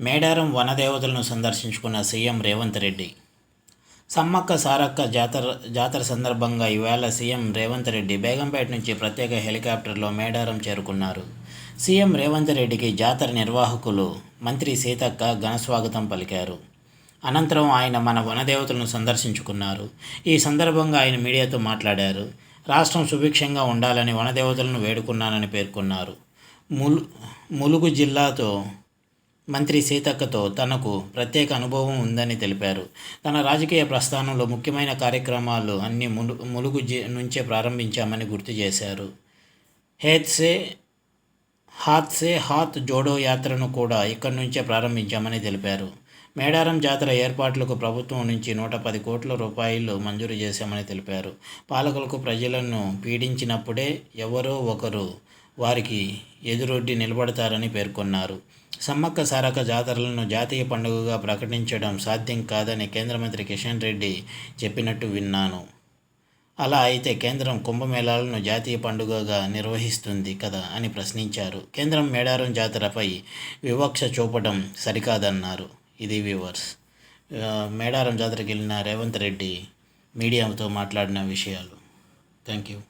మేడారం వనదేవతలను సందర్శించుకున్న సీఎం రేవంత్ రెడ్డి. సమ్మక్క సారక్క జాతర జాతర సందర్భంగా ఈవేళ సీఎం రేవంత్ రెడ్డి బేగంపేట నుంచి ప్రత్యేక హెలికాప్టర్లో మేడారం చేరుకున్నారు. సీఎం రేవంత్ రెడ్డికి జాతర నిర్వాహకులు మంత్రి సీతక్క ఘనస్వాగతం పలికారు. అనంతరం ఆయన మన వనదేవతలను సందర్శించుకున్నారు. ఈ సందర్భంగా ఆయన మీడియాతో మాట్లాడారు. రాష్ట్రం సుభిక్షంగా ఉండాలని వనదేవతలను వేడుకున్నానని పేర్కొన్నారు. ములు ములుగు జిల్లాతో మంత్రి సీతక్కతో తనకు ప్రత్యేక అనుభవం ఉందని తెలిపారు. తన రాజకీయ ప్రస్థానంలో ముఖ్యమైన కార్యక్రమాలు అన్ని ములు ములుగు జి నుంచే ప్రారంభించామని గుర్తు చేశారు. హేత్ సే హాత్ సే హాత్ జోడో యాత్రను కూడా ఇక్కడి నుంచే ప్రారంభించామని తెలిపారు. మేడారం జాతర ఏర్పాట్లకు ప్రభుత్వం నుంచి నూట పది కోట్ల రూపాయలు మంజూరు చేశామని తెలిపారు. పాలకులకు ప్రజలను పీడించినప్పుడే ఎవరో ఒకరు వారికి ఎదురొడ్డి నిలబడతారని పేర్కొన్నారు. సమ్మక్క సారక జాతరలను జాతీయ పండుగగా ప్రకటించడం సాధ్యం కాదని కేంద్ర మంత్రి కిషన్ రెడ్డి చెప్పినట్టు విన్నాను. అలా అయితే కేంద్రం కుంభమేళాలను జాతీయ పండుగగా నిర్వహిస్తుంది కదా అని ప్రశ్నించారు. కేంద్రం మేడారం జాతరపై వివక్ష చూపడం సరికాదన్నారు. ఇది వ్యూవర్స్. మేడారం జాతరకి వెళ్ళిన రేవంత్ రెడ్డి మీడియాతో మాట్లాడిన విషయాలు. Thank you.